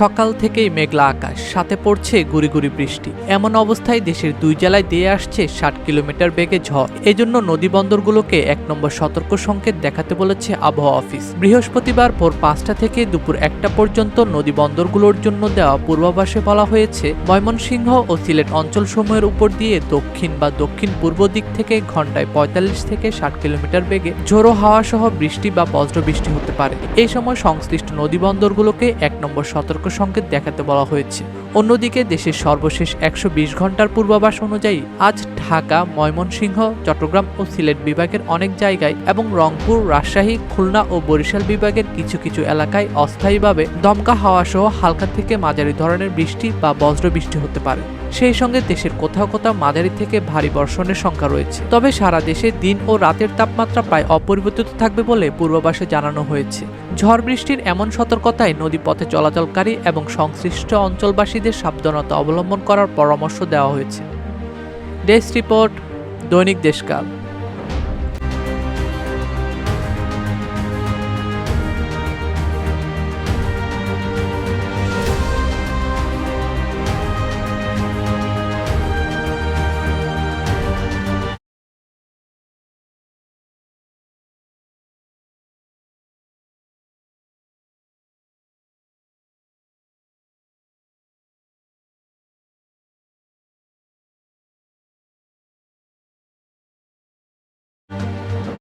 সকাল থেকেই মেঘলা আকাশ, সাথে পড়ছে গুড়ি গুড়ি বৃষ্টি। এমন অবস্থায় দেশের দুই জেলায় দিয়ে আসছে ষাট কিলোমিটার বেগে ঝড়। এজন্য নদী বন্দরগুলোকে এক নম্বর সতর্ক সংকেত দেখাতে বলেছে আবহাওয়া অফিস। বৃহস্পতিবার ভোর পাঁচটা থেকে দুপুর একটা পর্যন্ত নদী বন্দরগুলোর জন্য দেওয়া পূর্বাভাসে বলা হয়েছে, ময়মনসিংহ ও সিলেট অঞ্চলসমূহের উপর দিয়ে দক্ষিণ বা দক্ষিণ পূর্ব দিক থেকে ঘন্টায় পঁয়তাল্লিশ থেকে ষাট কিলোমিটার বেগে ঝোড়ো হাওয়া সহ বৃষ্টি বা বজ্রবৃষ্টি হতে পারে। এই সময় সংশ্লিষ্ট নদী বন্দরগুলোকে এক নম্বর সতর্ক সংকেত দেখাতে বলা হয়েছে। অন্যদিকে দেশের সর্বশেষ একশো বিশ ঘণ্টার পূর্বাভাস অনুযায়ী আজ ঢাকা, ময়মনসিংহ, চট্টগ্রাম ও সিলেট বিভাগের অনেক জায়গায় এবং রংপুর, রাজশাহী, খুলনা ও বরিশাল বিভাগের কিছু কিছু এলাকায় অস্থায়ীভাবে দমকা হাওয়া সহ হালকা থেকে মাঝারি ধরনের বৃষ্টি বা বজ্রবৃষ্টি হতে পারে। সেই সঙ্গে দেশের কোথাও কোথাও মাঝারি থেকে ভারী বর্ষণের সংখ্যা রয়েছে। তবে সারা দেশে দিন ও রাতের তাপমাত্রা প্রায় অপরিবর্তিত থাকবে বলে পূর্বাভাসে জানানো হয়েছে। ঝড় বৃষ্টির এমন সতর্কতায় নদীপথে চলাচলকারী এবং সংশ্লিষ্ট অঞ্চলবাসীদের সাবধানতা অবলম্বন করার পরামর্শ দেওয়া হয়েছে। ডেস্ক রিপোর্ট দৈনিক দেশকাল।